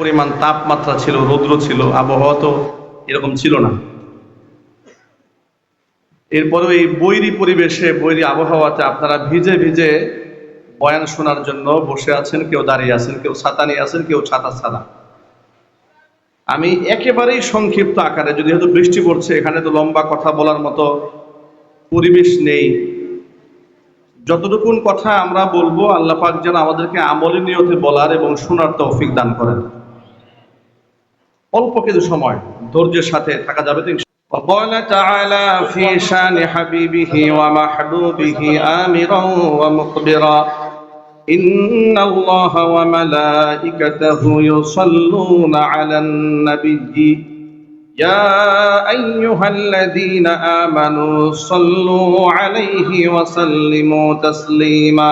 পরিমাণ তাপমাত্রা ছিল, রৌদ্র ছিল, আবহাওয়া তো এরকম ছিল না। এরপরে এই বৈরী পরিবেশে, বৈরী আবহাওয়াতে আপনারা ভিজে ভিজে বয়ান শোনার জন্য বসে আছেন, কেউ দাঁড়িয়ে আছেন, কেউ ছাতা নিয়ে আছেন, কেউ ছাতা ছাড়া আমি একেবারেই সংক্ষিপ্ত আকারে, যদি হয়তো বৃষ্টি পড়ছে, এখানে তো লম্বা কথা বলার মতো পরিবেশ নেই। যতটুকুন কথা আমরা বলব, আল্লাহ পাক যেন আমাদেরকে আমলি নিয়তে বলার এবং শোনার তৌফিক দান করেন। অল্প কিছু সময় ধৈর্যের সাথে থাকা যাবে তো وقال تعالى في شان حبيبه ومحبوبه آمرا ومخبرا إن الله وملائكته يصلون على النبي يا أيها الذين آمنوا صلوا عليه وسلموا تسليما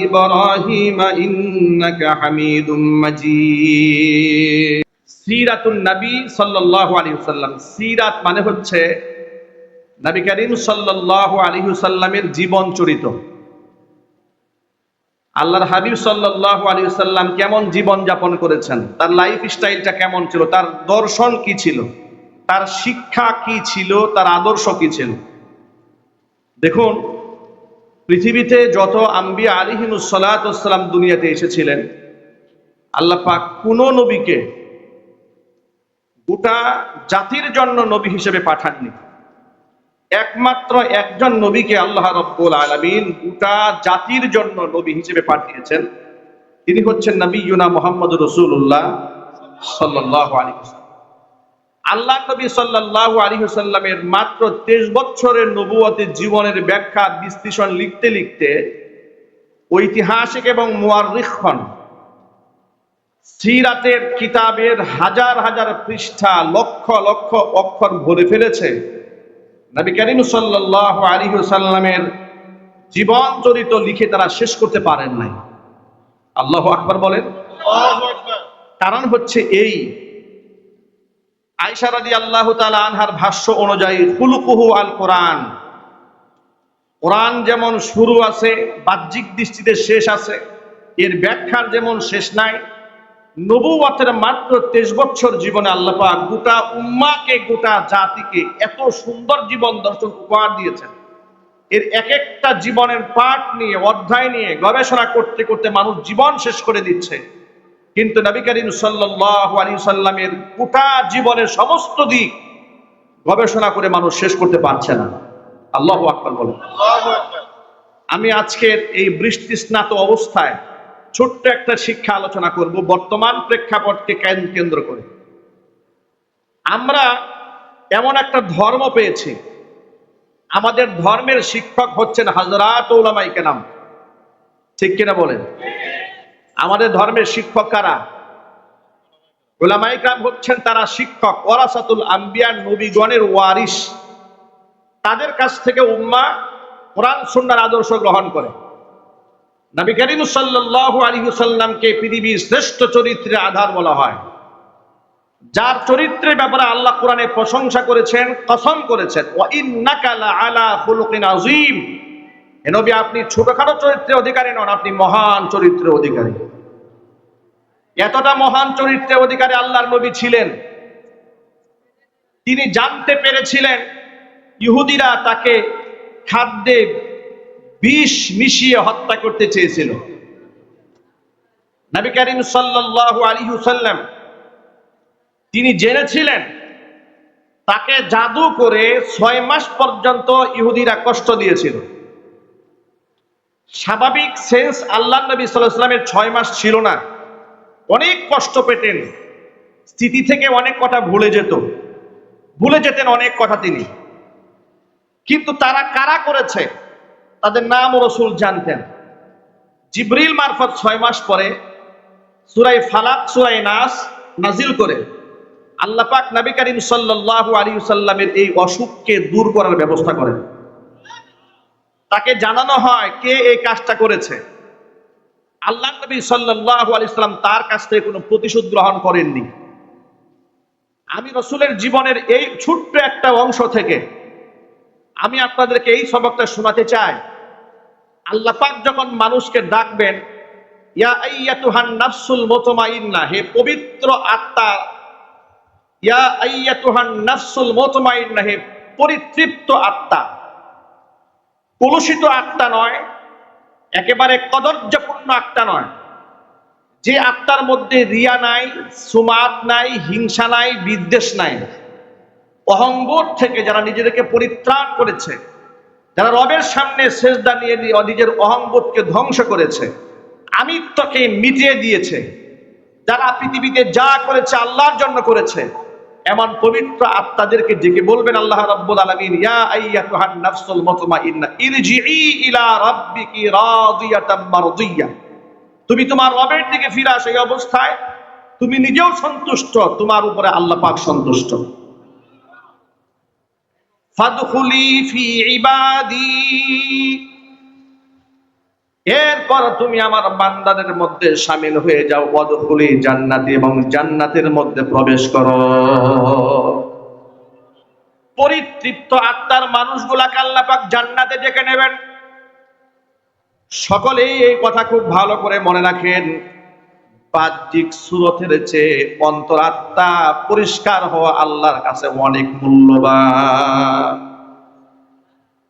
إبراهيم إنك حميد مجيد সিরাতুন নবী সাল্লাল্লাহু আলাইহি ওয়াসাল্লাম সিরাত মানে হচ্ছে নবী করিম সাল্লাল্লাহু আলাইহি ওয়াসাল্লামের জীবন চরিত আল্লাহর হাবিব সাল্লাল্লাহু আলাইহি ওয়াসাল্লাম কেমন জীবন যাপন করেছেন তার লাইফ স্টাইলটা কেমন ছিল তার দর্শন কি ছিল তার শিক্ষা কি ছিল তার আদর্শ কি ছিল দেখুন পৃথিবীতে যত আম্বিয়া আলিহিনুসালাম দুনিয়াতে এসেছিলেন, আল্লাহ পাক কোন নবীকে গোটা জাতির জন্য নবী হিসেবে পাঠাননি। একমাত্র একজন নবীকে আল্লাহ রব্বুল আলমিন গোটা জাতির জন্য নবী হিসেবে পাঠিয়েছেন। তিনি হচ্ছেন নবী ইউনা মোহাম্মদ রসুল্লাহ সাল্লাহ আলী আল্লাহ নবী সাল্লাহ আলী সাল্লামের মাত্র তেইশ বছরের নবুয়তের জীবনের ব্যাখ্যা বিশ্লেষণ লিখতে লিখতে ঐতিহাসিক এবং মুয়ারিখন সিরাতের কিতাবের হাজার হাজার পৃষ্ঠা লক্ষ লক্ষ অক্ষর ভরে ফেলেছে। নবী করিম সাল্লাহ আলী সাল্লামের জীবন চরিত লিখে তারা শেষ করতে পারেন নাই। আল্লাহ আকবর বলেন। কারণ হচ্ছে এই আয়সা রাদি আল্লাহ তালা আনহার ভাষ্য অনুযায়ী হুলুকুহু আল কোরআন। কোরআন যেমন শুরু আছে, বাহ্যিক দৃষ্টিতে শেষ আছে, এর ব্যাখ্যার যেমন শেষ নাই নবুয়াতের মাত্র তেইশ বছর জীবনে আল্লাহ পাক গোটা উম্মাকে, গোটা জাতিকে এত সুন্দর জীবন দর্শন উপহার দিয়েছেন। এর এক একটা জীবনের পাঠ নিয়ে, অধ্যায় নিয়ে গবেষণা করতে করতে মানুষ জীবন শেষ করে দিচ্ছে। কিন্তু নবী করিম সাল্লাহ আলী সাল্লামের গোটা জীবনের সমস্ত দিক গবেষণা করে মানুষ শেষ করতে পারছে না। আল্লাহ আকবর বলেন। আমি আজকের এই বৃষ্টি স্নাত অবস্থায় ছোট্ট একটা শিক্ষা আলোচনা করব বর্তমান প্রেক্ষাপটকে কেন্দ্র করে। আমরা এমন একটা ধর্ম পেয়েছি। আমাদের ধর্মের শিক্ষক হচ্ছেন হাজরাত ওলামাই কেনাম ঠিক কিনা বলেন? আমাদের ধর্মের শিক্ষক কারা? ওলামাইকরাম হচ্ছেন তারা শিক্ষক ওরাসাতুল আম্বিয়ার নবীগণের ওয়ারিস তাদের কাছ থেকে উম্মা কোরআন, সুন্নার আদর্শ গ্রহণ করে। নবী করিম সাল্লাল্লাহু আলাইহি সাল্লামকে পৃথিবীর শ্রেষ্ঠ চরিত্রের আধার বলা হয়। যার চরিত্রের ব্যাপারে আল্লাহ কোরআনে প্রশংসা করেছেন কসম করেছেন। ওয়া ইন্নাকা আলা খুলুকিন আযীম। এ নবী, আপনি ছোটখাটো চরিত্রের অধিকারী নন, আপনি মহান চরিত্রের অধিকারী। এতটা মহান চরিত্রের অধিকারী আল্লাহর নবী ছিলেন। তিনি জানতে পেরেছিলেন, ইহুদিরা তাকে খাদ্যে বিষ মিশিয়ে হত্যা করতে চেয়েছিল। নবী করিম সাল্লাল্লাহু আলাইহি সাল্লাম তিনি জেনেছিলেন, তাকে জাদু করে ছয় মাস পর্যন্ত ইহুদিরা কষ্ট দিয়েছিল। স্বাভাবিক সেন্স আল্লাহ নবী সাল্লামের ছয় মাস ছিল না। অনেক কষ্ট পেতেন। স্থিতি থেকে অনেক কথা ভুলে যেত। ভুলে যেতেন অনেক কথা তিনি। কিন্তু তারা কারা করেছে? তাদের নাম রসুল জানতেন। জিব্রিল মারফত ছয় মাস পরে সুরাই ফালাক সুরাই নাস নাজিল করে আল্লাহ পাক নবী করিম সাল্লাল্লাহু আলাইহি সাল্লামের এই অসুখকে দূর করার ব্যবস্থা করেন। তাকে জানানো হয় কে এই কাজটা করেছে। আল্লাহ নবী সাল্লাল্লাহু আলাইহি সাল্লাম তার কাছ থেকে কোনো প্রতিশোধ গ্রহণ করেননি। আমি রসুলের জীবনের এই ছোট্ট একটা অংশ থেকে আমি আপনাদেরকে এই সবকটা শোনাতে চাই। আল্লাহ পাক যখন মানুষকে ডাকবেন, ইয়া আইয়াতুহান নাফসুল মুতমাইন্না, হে পবিত্র আত্মা, ইয়া আইয়াতুহান নাফসুল মুতমাইন্না, হে পরিতৃপ্ত আত্মা কলুষিত আত্মা নয়, একেবারে কদর্যপূর্ণ আত্মা নয়। যে আত্মার মধ্যে রিয়া নাই, সুমাত নাই, হিংসা নাই, বিদ্বেষ নাই, অহংবোধ থেকে যারা নিজেদেরকে পরিত্রাণ করেছে, যারা রবের সামনে শেষদা নিয়ে দিয়ে নিজের অহংবোধকে ধ্বংস করেছে, আমিত্বকে মিটিয়ে দিয়েছে, যারা পৃথিবীতে যা করেছে আল্লাহর জন্য করেছে এমন পবিত্র আত্মাদেরকে ডেকে বলবেন আল্লাহ রাব্বুল আলামিন, ইয়া আইয়াতুহান নাফসুল মুতমাইন্না ইরজিই ইলা রাব্বিকি রাদিয়াতাম মারদিয়া। তুমি তোমার রবের দিকে ফিরে আসো এই অবস্থায়। তুমি নিজেও সন্তুষ্ট, তোমার উপরে আল্লাহ পাক সন্তুষ্ট। ফাদখুলি ফি ইবাদি। এরপর তুমি আমার বান্দাদের মধ্যে সামিল হয়ে যাও ওয়াদখুলি জান্নাতি এবং জান্নাতের মধ্যে প্রবেশ করো। পরিতৃপ্ত আত্মার মানুষগুলাকে আল্লাহ পাক জান্নাতে ডেকে নেবেন। সকলেই এই কথা খুব ভালো করে মনে রাখেন। বাহ্যিক সুরতের চেয়ে অন্তরাত্মা পরিষ্কার হওয়া আল্লাহর কাছে অনেক মূল্যবান।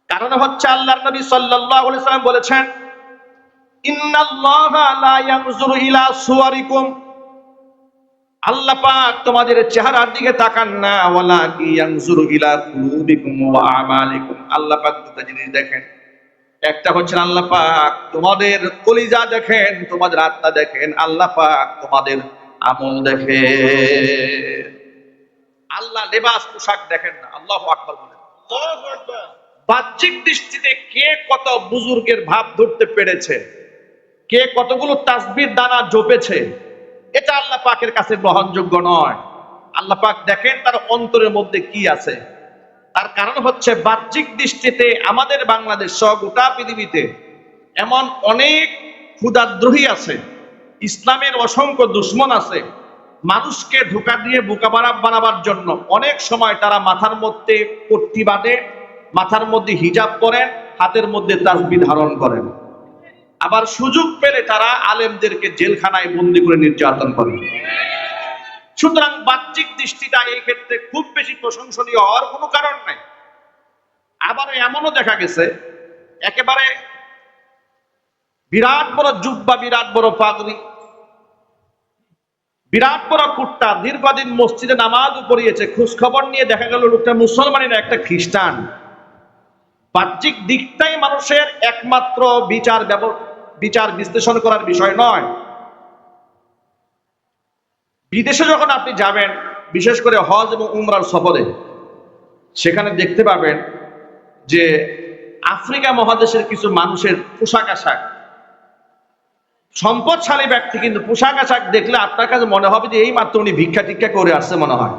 কারণ হচ্ছে আল্লাহর নবী সাল্লাল্লাহু আলাইহি সাল্লাম বলেছেন আল্লাহ পাক তোমাদের চেহারার দিকে তাকান না ওয়ালা কি ইয়ানজুরু ইলা কুলুবিকুম ওয়া আমালিকুম। আল্লাহ পাক দুটো জিনিস দেখেন। একটা হচ্ছে আল্লাহ পাক তোমাদের কলিজা দেখেন তোমাদের আত্মা দেখেন। আল্লাহ পাক তোমাদের আমল দেখেন। আল্লাহ লেবাস পোশাক দেখেন না আল্লাহ আকবার বলেন। বাহ্যিক দৃষ্টিতে কে কত বুজুর্গের ভাব ধরতে পেরেছে? কে কতগুলো তাসবির দানা জপেছে, এটা আল্লাহ পাকের কাছে গ্রহণযোগ্য নয়। আল্লাহ পাক দেখেন তার অন্তরের মধ্যে কি আছে। তার কারণ হচ্ছে বাহ্যিক দৃষ্টিতে আমাদের বাংলাদেশ সহ গোটা পৃথিবীতে এমন অনেক ক্ষুদাদ্রোহী আছে, ইসলামের অসংখ্য দুশ্মন আছে, মানুষকে ধোকা দিয়ে বোকা বানাব বানাবার জন্য অনেক সময় তারা মাথার মধ্যে পট্টি বাঁধে, মাথার মধ্যে হিজাব পরেন হাতের মধ্যে তাসবি ধারণ করেন। আবার সুযোগ পেলে তারা আলেমদেরকে জেলখানায় বন্দি করে নির্যাতন করে। সুতরাং বাহ্যিক দৃষ্টিটা এই ক্ষেত্রে খুব বেশি প্রশংসনীয় হওয়ার কোনো কারণ নাই। আবার এমনও দেখা গেছে, একেবারে বিরাট বড় জুব্বা, বিরাট বড় পাগড়ি, বিরাট বড় কুট্টা, দীর্ঘদিন মসজিদে নামাজও পড়িয়েছে খোঁজ খবর নিয়ে দেখা গেল লোকটা মুসলমানের একটা খ্রিস্টান। বাহ্যিক দিকটাই মানুষের একমাত্র বিচার বিচার বিশ্লেষণ করার বিষয় নয়। বিদেশে যখন আপনি যাবেন, বিশেষ করে হজ এবং উমরার সফরে, সেখানে দেখতে পাবেন যে আফ্রিকা মহাদেশের কিছু মানুষের পোশাক আশাক। সম্পদশালী ব্যক্তি কিন্তু পোশাক আশাক দেখলে আপনার কাছে মনে হবে যে, এই মাত্র উনি ভিক্ষা টিক্ষা করে আসছে মনে হয়।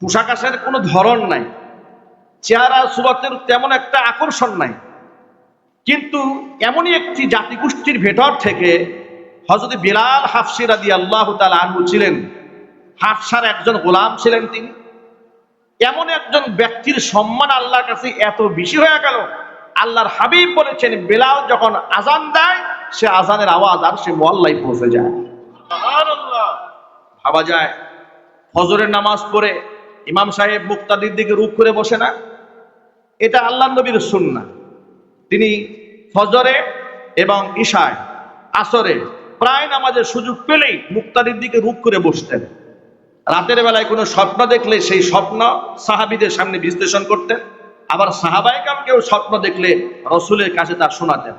পোশাক আশাকের কোনো ধরন নাই। চেহারা সুরতের তেমন একটা আকর্ষণ নাই। কিন্তু এমনই একটি জাতিগোষ্ঠীর ভেতর থেকে হজরত বিলাল হাফসিরা দিয়ে আল্লাহ আনহু ছিলেন। হাফসার একজন গোলাম ছিলেন তিনি। এমন একজন ব্যক্তির সম্মান আল্লাহর কাছে এত বেশি হয়ে গেল, আল্লাহর হাবিব বলেছেন, বেলাল যখন আজান দেয়, সে আজানের আওয়াজ আর সে মহল্লায় পৌঁছে যায়। ভাবা যায়, ফজরের নামাজ পড়ে ইমাম সাহেব মুক্তাদির দিকে রূপ করে বসে না। এটা আল্লাহ নবীর সুন্না তিনি ফজরে এবং ঈশায়, আসরে প্রায় নামাজের সুযোগ পেলেই মুক্তাদির দিকে রূপ করে বসতেন। রাতের বেলায় কোনো স্বপ্ন দেখলে সেই স্বপ্ন সাহাবিদের সামনে বিশ্লেষণ করতেন। আবার সাহাবাইকাম কেউ স্বপ্ন দেখলে রসুলের কাছে তা শোনাতেন।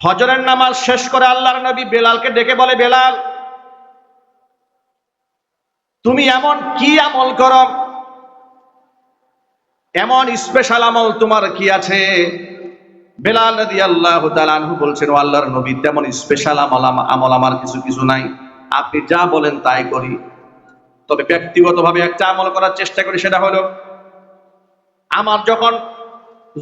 হজরের নামাজ শেষ করে আল্লাহর নবী বেলালকে ডেকে বলে, বেলাল তুমি এমন কি আমল করো? এমন স্পেশাল আমল তোমার কি আছে? বেলাল নদী আল্লাহ বলছেন, ও আল্লাহর নবী, তেমন স্পেশাল আমল আমল আমার কিছু কিছু নাই। আপনি যা বলেন তাই করি। তবে ব্যক্তিগতভাবে একটা আমল করার চেষ্টা করি, সেটা হলো, আমার যখন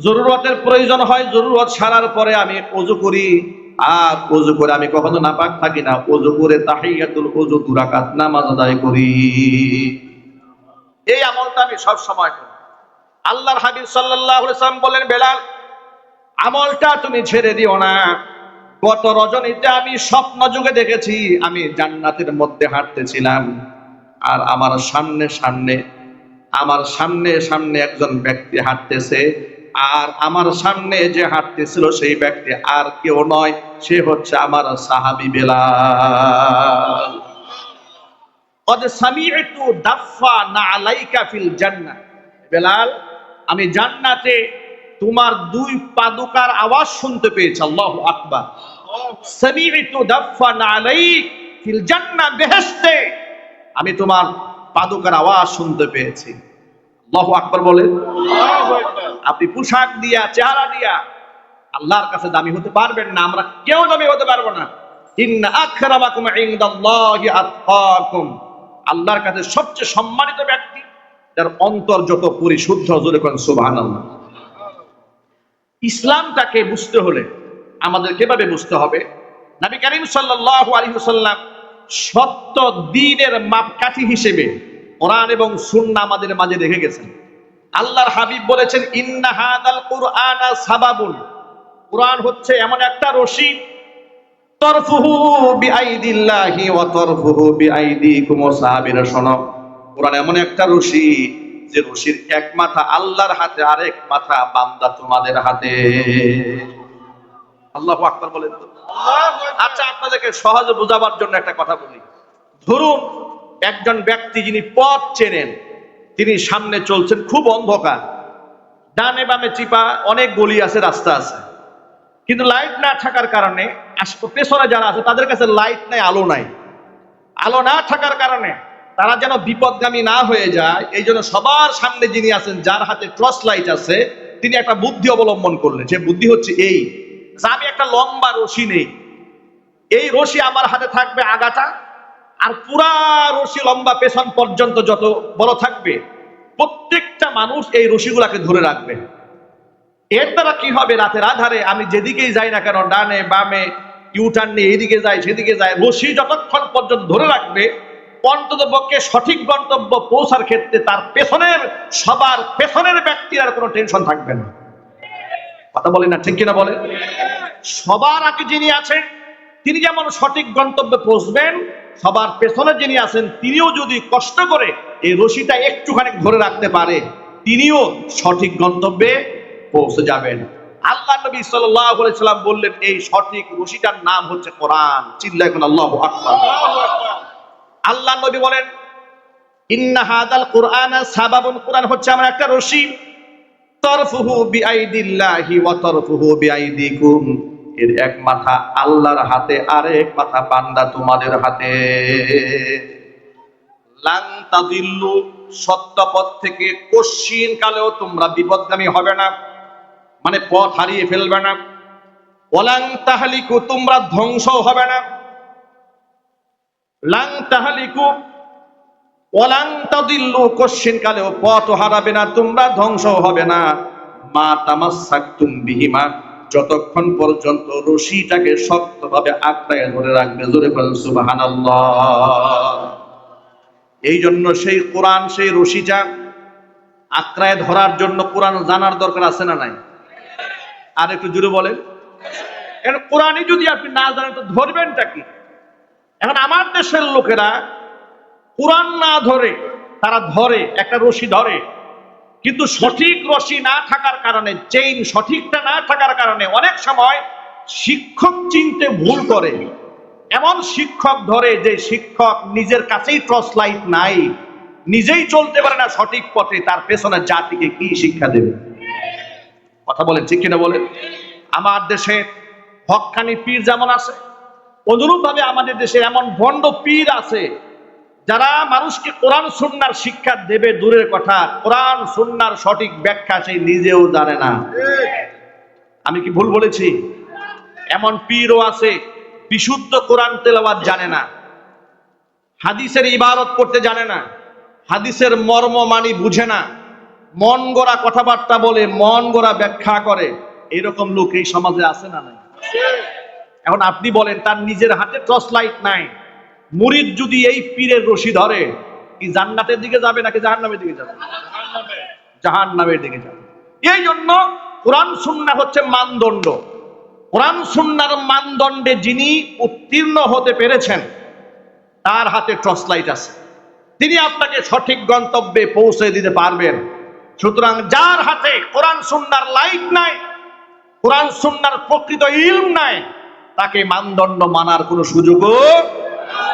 জরুরতের প্রয়োজন হয়, জরুরত সারার পরে আমি অজু করি। আর অজু করে আমি কখনো নাপাক থাকি না। অজু করে তাহিয়াতুল অজু দুরাকাত নামাজ আদায় করি। এই আমলটা আমি সব সময় করি। আল্লাহর হাবিব সাল্লাল্লাহু আলাইহি সাল্লাম বলেন, বেলাল, আমলটা তুমি ছেড়ে দিও না। গত রজনীতে আমি স্বপ্ন যুগে দেখেছি, আমি জান্নাতের মধ্যে হাঁটতেছিলাম। আর আমার সামনে সামনে, আমার সামনে সামনে একজন ব্যক্তি হাঁটতেছে। আর আমার সামনে যে হাঁটতেছিল সেই ব্যক্তি আর কেউ নয়, সে হচ্ছে আমার সাহাবি বেলাল। বেলাল, আমি জান্নাতে তোমার দুই পাদুকার আওয়াজ শুনতে পেয়েছি আকবার। আমি তোমার পাদুকার আওয়াজ শুনতে পেয়েছি। আল্লাহু আকবার বলে। আপনি পোশাক দিয়া চেহারা দিয়া আল্লাহর কাছে দামি হতে পারবেন না আমরা কেউ দামি হতে পারব না। ইন্না আকরামাকুম ইনদাল্লাহি আতকাকুম আল্লাহর কাছে সবচেয়ে সম্মানিত ব্যক্তি যার অন্তর যত পরিশুদ্ধ জোরে করেন সুবহানাল্লাহ। ইসলামটাকে বুঝতে হলে আমাদের কীভাবে বুঝতে হবে? নবী করিম সাল্লাল্লাহু আলাইহি ওয়াসাল্লাম সত্য দ্বীনের মাপকাঠি হিসেবে কোরআন এবং সুন্নাহ আমাদের মাঝে রেখে গেছেন। আল্লাহর হাবিব বলেছেন ইন্না হাদাল কুরআনা সাবাবুন। কোরআন হচ্ছে এমন একটা রশি। তরফুহু বিআইদিল্লাহি ওয়া তরফুহু বিআইদিকুম সাহাবীরা শোনো। কোরআন এমন একটা রশি যে রশির এক মাথা আল্লাহর হাতে আরেক মাথা বান্দা তোমাদের হাতে। আল্লাহু আকবার বলেন তো। আচ্ছা আপনাদেরকে সহজে বোঝাবার জন্য একটা কথা বলি। ধরুন একজন ব্যক্তি যিনি পথ চেনেন, তিনি সামনে চলছেন খুব অন্ধকার। ডানে বামে চিপা অনেক গলি আছে, রাস্তা আছে। কিন্তু লাইট না থাকার কারণে পেছনে যারা আছে, তাদের কাছে লাইট নাই, আলো নাই। আলো না থাকার কারণে তারা যেন বিপদগামী না হয়ে যায়, এই জন্য সবার সামনে যিনি আছেন, যার হাতে টর্চ লাইট আছে, তিনি একটা বুদ্ধি অবলম্বন করলেন। সে বুদ্ধি হচ্ছে এই আমি একটা লম্বা রশি নেই। এই রশি আমার হাতে থাকবে আগাটা আর পুরা রশি লম্বা পেছন পর্যন্ত যত বড় থাকবে, প্রত্যেকটা মানুষ এই রশিগুলাকে ধরে রাখবে। এর দ্বারা কি হবে? রাতের আধারে আমি যেদিকেই যাই না কেন, ডানে, বামে ইউটার্ন নিয়ে এদিকে যাই, সেদিকে যাই, রশি যতক্ষণ পর্যন্ত ধরে রাখবে, অন্তত পক্ষে সঠিক গন্তব্য পৌঁছার ক্ষেত্রে তার পেছনের, সবার পেছনের ব্যক্তির আর কোনো টেনশন থাকবে না। কথা বলি না, ঠিক কিনা বলে সবার আগে যিনি আছেন, তিনি যেমন সঠিক গন্তব্যে পৌঁছবেন সবার পেছনে যিনি আছেন তিনিও যদি কষ্ট করে এই রশিটা একটুখানি ধরে রাখতে পারে তিনিও সঠিক গন্তব্যে পৌঁছে যাবেন। আল্লাহ নবী সাল্লাম বললেন এই সঠিক রশিটার নাম হচ্ছে কোরআন। চিল্লা এখন আল্লাহু আল্লাহ নবী বলেন ইন্না হাদাল কোরআন সাবাবুন। কোরআন হচ্ছে আমার একটা রশি। তরফুহু বিআইদিল্লাহি ওয়া তরফুহু বিআইদিকুম। এর এক মাথা আল্লাহর হাতে আর এক মাথা বান্দা তোমাদের হাতে। সত্য পথ থেকে কশ্চিন কালেও তোমরা বিপদগামী হবে না মানে পথ হারিয়ে ফেলবে না। তাহলিকু, তোমরা ধ্বংস হবে না। লাং তাহলিকু ওলাং তাদিল্লু, কশ্চিন কালেও পথ হারাবে না, তোমরা ধ্বংস হবে না। মা তামাসাক্তুম বিহিমা। যতক্ষণ পর্যন্ত রশিটাকে শক্তভাবে আঁকড়ায় ধরে রাখবে, জোরে বলেন, সুবহানাল্লাহ। এই জন্য সেই কোরআন, সেই রশিটা আঁকড়ায় ধরার জন্য কোরআন জানার দরকার আছে না নাই? আর একটু জুড়ে বলেন। এখন কোরআনই যদি আপনি না জানেন, তো ধরবেনটা কি? এখন আমার দেশের লোকেরা কোরআন না ধরে, তারা ধরে, একটা রশি ধরে। কিন্তু সঠিক রশি না থাকার কারণে চেইন সঠিকটা না থাকার কারণে অনেক সময় শিক্ষক চিনতে ভুল করে। এমন শিক্ষক ধরে যে শিক্ষক নিজের কাছেই টর্চ লাইট নাই, নিজেই চলতে পারে না সঠিক পথে, তার পেছনে জাতিকে কি শিক্ষা দেবে? কথা বলেন, ঠিক কিনা বলেন? আমার দেশে হকানি পীর যেমন আছে অনুরূপ ভাবে আমাদের দেশে এমন ভণ্ড পীর আছে যারা মানুষকে কোরআন সুন্নার শিক্ষা দেবে, দূরের কথা, কোরআন সুন্নার সঠিক ব্যাখ্যা সেই নিজেও জানে না। আমি কি ভুল বলেছি? এমন পীরও আছে, বিশুদ্ধ কোরআন তেলাওয়াত জানে না। হাদিসের ইবারত করতে জানে না। হাদিসের মর্ম মানি বুঝে না। মন গড়া কথাবার্তা বলে, মন গড়া ব্যাখ্যা করে। এরকম লোক এই সমাজে আছে না নাই? এখন আপনি বলেন, তার নিজের হাতে টর্চ লাইট নাই। মুরিদ যদি এই পীরের রশি ধরে, কি জান্নাতের দিকে যাবে নাকি জাহান্নামের দিকে যাবে? জাহান্নামের দিকে যাবে। এই জন্য কোরআন, সুন্নাহ হচ্ছে মানদণ্ড। কোরআন সুন্নার মানদণ্ডে যিনি উত্তীর্ণ হতে পেরেছেন, তার হাতে টর্চ লাইট আছে। তিনি আপনাকে সঠিক গন্তব্যে পৌঁছে দিতে পারবেন। সুতরাং যার হাতে কোরআন সুন্নার লাইট নাই, কোরআন সুন্নার প্রকৃত ইলম নাই, তাকে মানদণ্ড মানার কোনো সুযোগও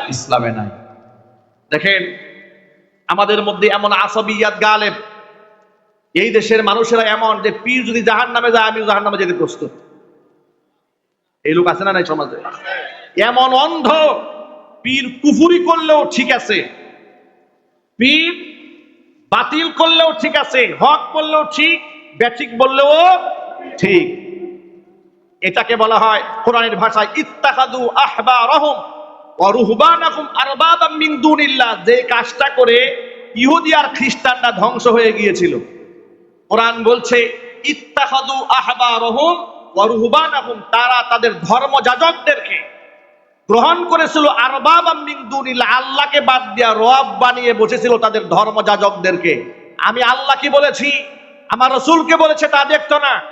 ইসলামে নাই। দেখেন, আমাদের মধ্যে এমন আসবিয়াত গালেব। এই দেশের মানুষেরা এমন যে পীর যদি জাহান নামে যায় আমি জাহান নামে যেতে প্রস্তুত। এই লোক আছে না নাই সমাজে? এমন অন্ধ পীর কুফুরি করলেও ঠিক আছে। পীর বাতিল করলেও ঠিক আছে, হক করলেও ঠিক ব্যাঠিক বললেও ঠিক। এটাকে বলা হয় কোরআনের ভাষায় ইত্তাখাদু আহবা রহম যে কাজটা করে ইহুদি আর খ্রিস্টানরা ধ্বংস হয়ে গিয়েছিল। কোরআন বলছে ইত্তাখাদু আহবা রহম অরুহবানাকুম তারা তাদের ধর্মযাজকদেরকে গ্রহণ করেছিল আরবাবাম মিন আল্লাহকে বাদ দিয়া রব বানিয়ে বসেছিল তাদের ধর্ম যাজকদেরকে আমি আল্লাহ কি বলেছি? আমার রসুলকে বলেছে তা দেখতো না।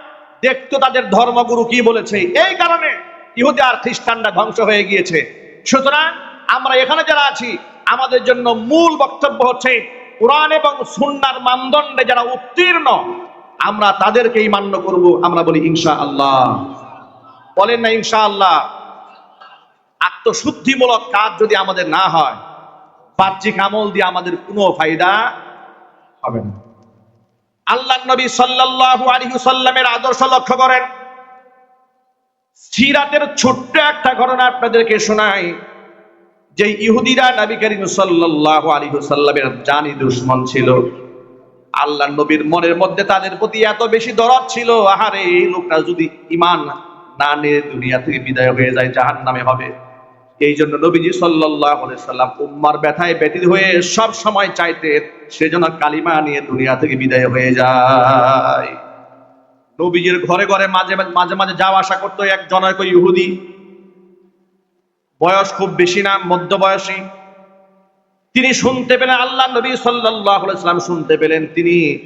দেখতো তাদের ধর্মগুরু কি বলেছে। এই কারণে ইহুদি আর খ্রিস্টানরা ধ্বংস হয়ে গিয়েছে। সুতরাং আমরা এখানে যারা আছি, আমাদের জন্য মূল বক্তব্য হচ্ছে, কোরআন এবং সুন্নার মানদণ্ডে যারা উত্তীর্ণ, আমরা তাদেরকেই মান্য করব, আমরা বলি ইনশা আল্লাহ বলেন না ইনশা আল্লাহ আত্মশুদ্ধিমূলক কাজ যদি আমাদের না হয়, বাহ্যিক আমল দিয়ে আমাদের কোনো ফায়দা হবে না। আল্লাহ নবী সাল্লাল্লাহু আলাইহি সাল্লামের আদর্শ লক্ষ্য করেন সিরাতের ছোট্ট একটা ঘটনা আপনাদেরকে শোনাই। যে ইহুদিরা নবী করিম সাল্লাল্লাহু আলাইহি সাল্লামের জানি দুশমন ছিল। আল্লাহ নবীর মনের মধ্যে তাদের প্রতি এত বেশি দরদ ছিল। আহারে, এই লোকটা যদি ইমান না নিয়ে, দুনিয়া থেকে বিদায় হয়ে যায়, জাহান্নামে হবে। এই জন্য নবীজি আলাইহি সাল্লাম উম্মার ব্যথায় ব্যতীত হয়ে সব সময় চাইতেন সেজন্য কালিমা নিয়ে দুনিয়া থেকে বিদায় হয়ে যায়। নবীজির ঘরে ঘরে মাঝে মাঝে মাঝে যাওয়া আসা করতো এক জনৈক ইহুদি। বয়স খুব বেশি না, মধ্য বয়সী। তিনি শুনতে পেলেন, আল্লাহ নবী সাল্লাম শুনতে পেলেন। তিনি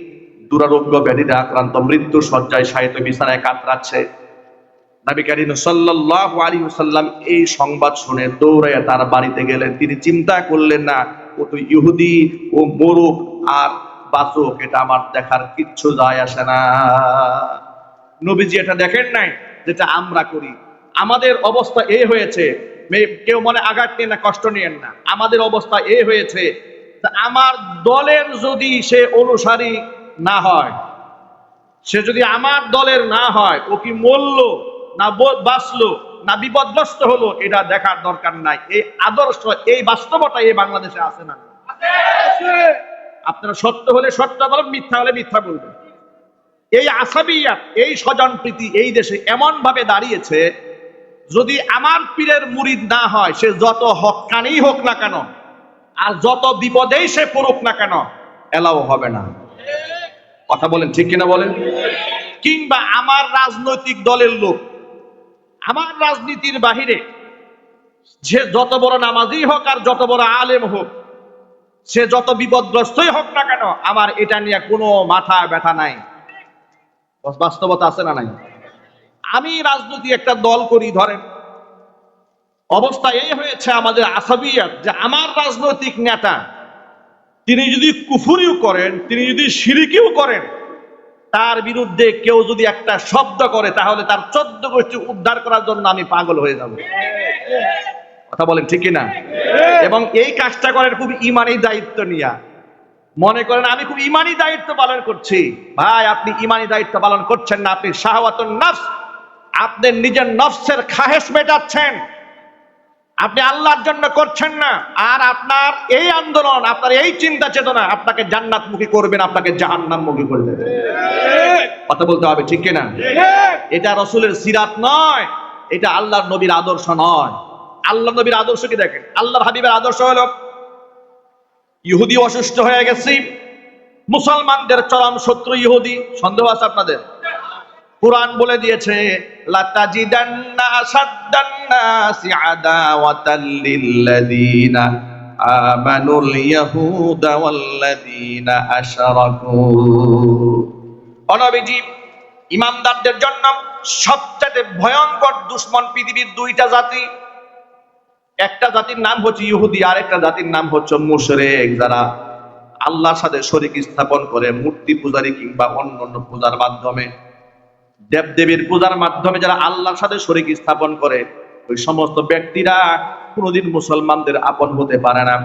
দুরারোগ্য ব্যাধিতে আক্রান্ত মৃত্যু সজ্জায় সাহিত্য বিছানায় কাতরাচ্ছে নবী করিম সাল্লাল্লাহু আলাইহি ওয়াসাল্লাম এই সংবাদ শুনে দৌড়াইয়া তার বাড়িতে গেলেন। তিনি চিন্তা করলেন, না, ও তো ইহুদি, ও মরুক আর বাঁচুক, এটা আমার দেখার কিচ্ছু যায় আসে না। নবীজি এটা দেখেন নাই, যেটা আমরা করি। আমাদের অবস্থা এ হয়েছে কেউ মনে আঘাত নিয়ে না, কষ্ট নিয়েন না। আমাদের অবস্থা এ হয়েছে আমার দলের যদি সে অনুসারী না হয়, সে যদি আমার দলের না হয়, ও কি মরল, না বাঁচলো, না বিপদগ্রস্ত হলো, এটা দেখার দরকার নাই। এই আদর্শ, এই বাস্তবতা এই বাংলাদেশে আছে না। আপনারা সত্য হলে সত্য বলবেন মিথ্যা হলে মিথ্যা বলবেন। এই আসাবিয়াত এই স্বজন প্রীতি এই দেশে এমন ভাবে দাঁড়িয়েছে, যদি আমার পীরের মুরিদ না হয়, সে যত হকানি হোক না কেন, আর যত বিপদেই সে পড়ুক না কেন, এলাও হবে না। কথা বলেন, ঠিক কিনা বলেন? কিংবা আমার রাজনৈতিক দলের লোক, আমার রাজনীতির বাহিরে, যে যত বড় নামাজি হোক আর যত বড় আলেম হোক সে যত বিপদগ্রস্তই হোক না কেন, আমার এটা নিয়ে কোনো মাথা ব্যথা নাই। বাস্তবতা আছে না নাই? আমি রাজনীতি একটা দল করি, ধরেন। অবস্থা এই হয়েছে আমাদের আসাবিয়াত যে আমার রাজনৈতিক নেতা, তিনি যদি কুফুরিও করেন, তিনি যদি সিরিকিও করেন, তার বিরুদ্ধে কেউ যদি একটা শব্দ করে, তাহলে তার চোদ্দ গোষ্ঠী উদ্ধার করার জন্য আমি পাগল হয়ে যাব। কথা বলেন ঠিক না এবং এই কাজটা করেন খুব ইমানি দায়িত্ব নিয়া। মনে করেন আমি খুব ইমানি দায়িত্ব পালন করছি। ভাই আপনি ইমানি দায়িত্ব পালন করছেন না আপনি শাহওয়াতুন নফস। আপনার নিজের নফসের খাহেস মেটাচ্ছেন। আপনি আল্লাহর জন্য করছেন না। আর আপনার এই আন্দোলন আপনার এই চিন্তা চেতনা আপনাকে জান্নাতমুখী করবেন আপনাকে জাহান্নামমুখী করে দেবে। কথা বলতে হবে ঠিক কিনা? এটা রসুলের সিরাত নয় এটা আল্লাহর নবীর আদর্শ নয়। আল্লাহ নবীর আদর্শ কি দেখেন? আল্লাহর হাবিবের আদর্শ হলো, ইহুদি অসুস্থ হয়ে গেছি, মুসলমানদের চরম শত্রু ইহুদি। সন্দেহ আছে আপনাদের? কোরআন বলে দিয়েছে অনবিজি জন্য সবচেয়ে ভয়ঙ্কর দুশ্মন পৃথিবীর দুইটা জাতি একটা জাতির নাম হচ্ছে ইহুদি আর একটা জাতির নাম হচ্ছে মুশরেক, যারা আল্লাহর সাথে শরীক স্থাপন করে মূর্তি পূজারি কিংবা অন্য অন্য পূজার মাধ্যমে, দেবদেবীর পূজার মাধ্যমে যারা আল্লাহর সাথে শরীক স্থাপন করে, ওই সমস্ত ব্যক্তিরা কোনোদিন মুসলমানদের আপন হতে পারে না।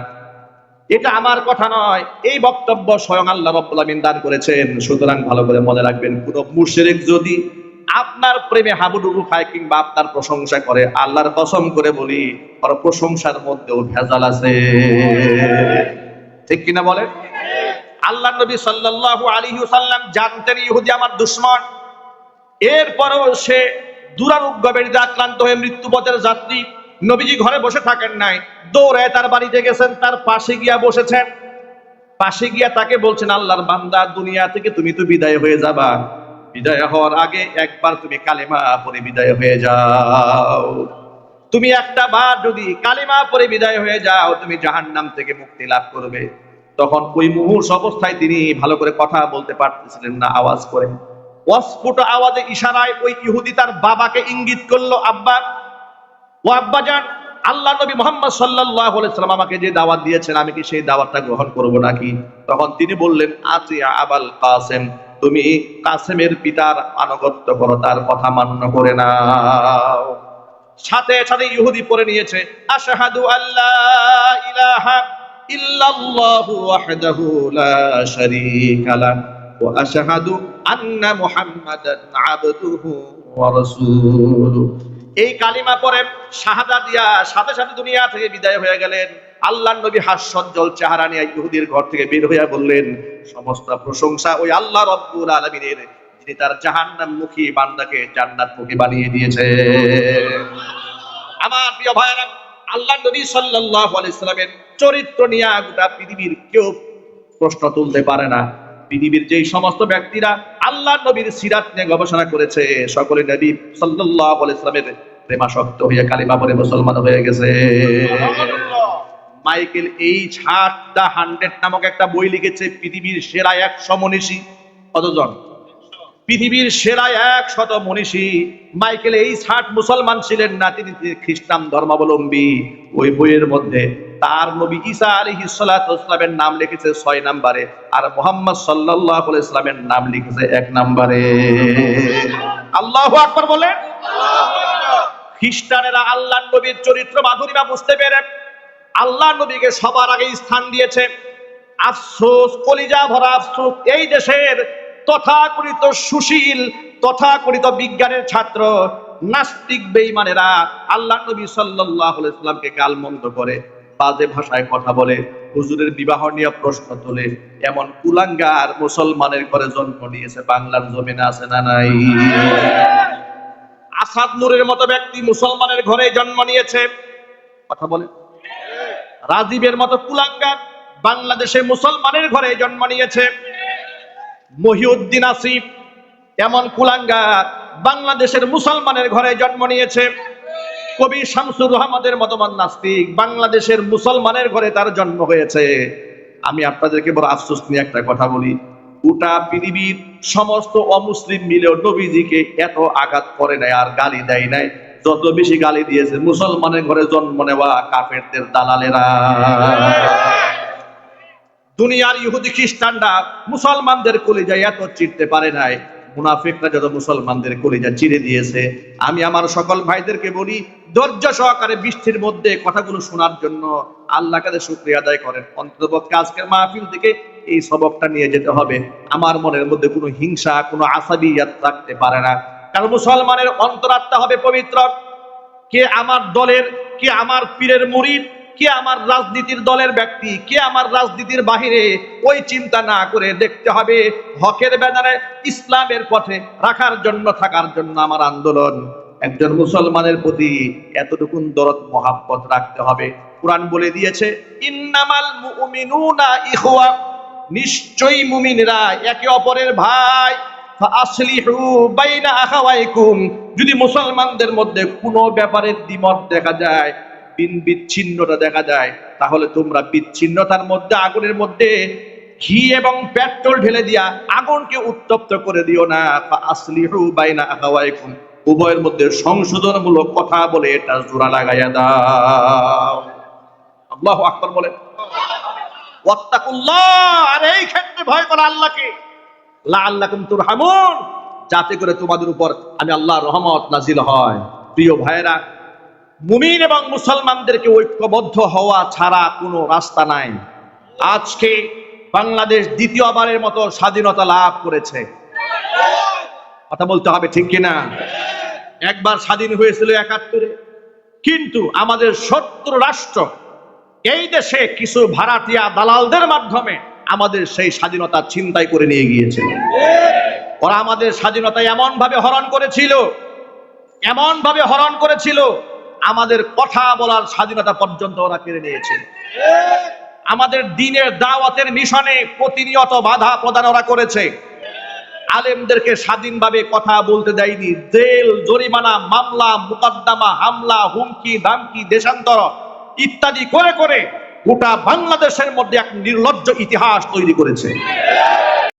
এটা আমার কথা নয়, এই বক্তব্য স্বয়ং আল্লাহ রব্বুল দান করেছেন। সুতরাং ভালো করে মনে রাখবেন, কোন মুশরিক যদি আপনার প্রেমে হাবুডুবু খায় কিংবা আপনার প্রশংসা করে, আল্লাহর কসম করে বলি, ওর প্রশংসার মধ্যেও ভেজাল আছে। ঠিক কিনা বলেন? আল্লাহ নবী সাল্লাল্লাহু আলাইহি ওয়াসাল্লাম জানতেন, ইহুদি আমার দুশমন। এরপরেও সে দুরারোগ্য বেড়িতে আক্রান্ত হয়ে মৃত্যুপথের যাত্রী নবীজি ঘরে বসে থাকেন নাই। দৌড়ায় তার বাড়িতে গেছেন, তার পাশে গিয়া বসেছেন। পাশে গিয়া তাকে বলছেন, আল্লাহর বান্দা, দুনিয়া থেকে তুমি তো বিদায় হয়ে যাবা। বিদায় হওয়ার আগে একবার তুমি কালেমা পরে বিদায় হয়ে যাও। তুমি একটা বার যদি কালিমা পরে বিদায় হয়ে যাও, তুমি জাহান্নাম থেকে মুক্তি লাভ করবে। তখন ওই মুহূর্ত অবস্থায় তিনি ভালো করে কথা বলতে পারতেছিলেন না, আওয়াজ করে। অস্ফুট আওয়াজে ইশারায় ওই ইহুদি তার বাবাকে ইঙ্গিত করল, আব্বা, ও আব্বা যান আল্লাহ নবী মোহাম্মদ আলাইহি সাল্লাম আমাকে যে দাওয়াত দিয়েছেন, আমি কি সেই দাওয়াতটা গ্রহণ করব নাকি? তখন তিনি বললেন আতি আবাল কাসেম। তুমি কাসেমের পিতার আনুগত্য করো, তার কথা মান্য করে নাও। সাথে সাথে ইহুদি পড়ে নিয়েছে, আশহাদু আল্লাহ ইলাহা ইল্লাল্লাহু ওয়াহদাহু লা শারীকা ওয়া আন্না মুহাম্মাদান আবদুহু ওয়া এই কালিমা পরে শাহাদা দিয়া সাথে সাথে দুনিয়া থেকে বিদায় হয়ে গেলেন। আল্লাহ নবী হাস্যজ্জ্বল চেহারা নিয়ে ইহুদির ঘর থেকে বের হইয়া বললেন, সমস্ত প্রশংসা ওই আল্লাহ রব্বুল আলামিনের, যিনি তার জাহান্নাম মুখী বান্দাকে জান্নাত মুখী বানিয়ে দিয়েছে। আমার প্রিয় ভাইরা আল্লাহ নবী সাল্লাল্লাহু আলাইহি সাল্লামের চরিত্র নিয়ে গোটা পৃথিবীর কেউ প্রশ্ন তুলতে পারে না। পৃথিবীর যেই সমস্ত ব্যক্তিরা আল্লাহ নবীর সিরাত নিয়ে গবেষণা করেছে, সকলে নবী সাল্লাল্লাহু আলাইহি সাল্লামের প্রেমাসক্ত হয়ে কালিমা পড়ে মুসলমান হয়ে গেছে। Michael H Hart the hundred নামক একটা বই লিখেছে পৃথিবীর সেরা একশো মনীষী। কতজন? পৃথিবীর সেরা এক শত মনীষী। মাইকেল এই ষাট মুসলমান ছিলেন না তিনি খ্রিস্টান ধর্মাবলম্বী। ওই বইয়ের মধ্যে তার নবী ঈসা আলী ইসলামের নাম লিখেছে ছয় নাম্বারে আর মোহাম্মদ সাল্লাহ ইসলামের নাম লিখেছে এক নাম্বারে। আল্লাহ আকবর বলে খ্রিস্টানেরা আল্লাহ নবীর চরিত্র মাধুরীমা বুঝতে পেরে আল্লাহ নবীকে সবার আগে স্থান দিয়েছে। আফসোস, কলিজা ভরা আফসোস, এই দেশের তথাকথিত সুশীল, তথাকথিত বিজ্ঞানের ছাত্র, নাস্তিক বেঈমানেরা আল্লাহ নবী সাল্লাল্লাহু আলাইহি সাল্লামকে গালমন্দ করে, বাজে ভাষায় কথা বলে, হুজুরের বিবাহ নিয়ে প্রশ্ন তোলে, এমন কুলাঙ্গার মুসলমানের ঘরে জন্ম নিয়েছে, বাংলার জমিনে আছে না নাই? আসাদ নূরের মতো ব্যক্তি মুসলমানের ঘরে জন্ম নিয়েছে। কথা বলে রাজীবের মতো কুলাঙ্গার বাংলাদেশে মুসলমানের ঘরে জন্ম নিয়েছে। মহিউদ্দিন আসিফ এমন কুলাঙ্গার বাংলাদেশের মুসলমানের ঘরে জন্ম নিয়েছে। কবি শামসুর রহমদের মতমান নাস্তিক বাংলাদেশের মুসলমানের ঘরে তার জন্ম হয়েছে। আমি আপনাদেরকে বড় আফসোস নিয়ে একটা কথা বলি। গোটা পৃথিবীর সমস্ত অমুসলিম মিলেও নবীজিকে এত আঘাত করে নাই আর গালি দেয় নাই। যত বেশি গালি দিয়েছে, মুসলমানের ঘরে জন্ম নেওয়া কাফেরদের দালালেরা। দুনিয়ার ইহুদি খ্রিস্টানরা মুসলমানদের কলিজা এত চিরতে পারে নাই। মুনাফিকরা যত মুসলমানদের কলিজা চিরে দিয়েছে। আমি আমার সকল ভাইদেরকে বলি, ধৈর্য সহকারে বৃষ্টির মধ্যে কথাগুলো শোনার জন্য আল্লাহ কাছে শুক্রিয়া আদায় করেন। অন্ততপক্ষে আজকের মাহফিল থেকে এই সবকটা নিয়ে যেতে হবে। আমার মনের মধ্যে কোনো হিংসা, কোনো আসাবি আসাবিয়াত রাখতে পারে না। কারণ মুসলমানের অন্তরাত্মা হবে পবিত্র। কে আমার দলের, কে আমার পীরের মুরিদ, কে আমার রাজনীতির দলের ব্যক্তি, কে আমার রাজনীতির বাহিরে, ওই চিন্তা না করে দেখতে হবে। হকের ব্যানারে ইসলামের পথে রাখার জন্য, থাকার জন্য আমার আন্দোলন। একজন মুসলমানের প্রতি এতটুকুন দরদ, মহাব্বত রাখতে হবে। কোরআন বলে দিয়েছে, ইন্নামাল মুমিনুনা ইখওয়া। নিশ্চয়ই মুমিনরা একে অপরের ভাই। যদি মুসলমানদের মধ্যে কোনো ব্যাপারে দ্বিমত দেখা যায় বিন বিচ্ছিন্নতা দেখা যায়, তাহলে তোমরা বিচ্ছিন্নতার মধ্যে, আগুনের মধ্যে ঘি এবং পেট্রোল ঢেলে দিয়া আগুনকে উত্তপ্ত করে দিও না। আসলিহু বাইনা আখাওয়াইকুম। উভয়ের মধ্যে সংশোধনমূলক কথা বলে এটা জোড়া লাগাইয়া দাও। আল্লাহু আকবার বলে ওয়াত্তাকুল্লাহ। আর এই ক্ষেত্রে ভয় করো আল্লাহকে। তুরহামুন। যাতে করে তোমাদের উপর আমি আল্লাহ রহমত নাজিল হয়। প্রিয় ভাইরা মুমিন এবং মুসলমানদেরকে ঐক্যবদ্ধ হওয়া ছাড়া কোনো রাস্তা নাই। আজকে বাংলাদেশ দ্বিতীয়বারের মতো স্বাধীনতা লাভ করেছে। কথা বলতে হবে ঠিক কিনা? একবার স্বাধীন হয়েছিল একাত্তরে, কিন্তু আমাদের শত্রু রাষ্ট্র এই দেশে কিছু ভাড়াটিয়া দালালদের মাধ্যমে আমাদের সেই স্বাধীনতা ছিনতাই করে নিয়ে গিয়েছিল ওরা আমাদের স্বাধীনতা এমন ভাবে হরণ করেছিল এমন ভাবে হরণ করেছিল, আমাদের কথা বলার স্বাধীনতা পর্যন্ত ওরা কেড়ে নিয়েছিল আমাদের দিনের দাওয়াতের মিশনে প্রতিনিয়ত বাধা প্রদান ওরা করেছে। আলেমদেরকে স্বাধীনভাবে কথা বলতে দেয়নি। জেল, জরিমানা, মামলা, মুকদ্দমা, হামলা, হুমকি, ধামকি, দেশান্তর ইত্যাদি করে করে গোটা বাংলাদেশের মধ্যে এক নির্লজ্জ ইতিহাস তৈরি করেছে।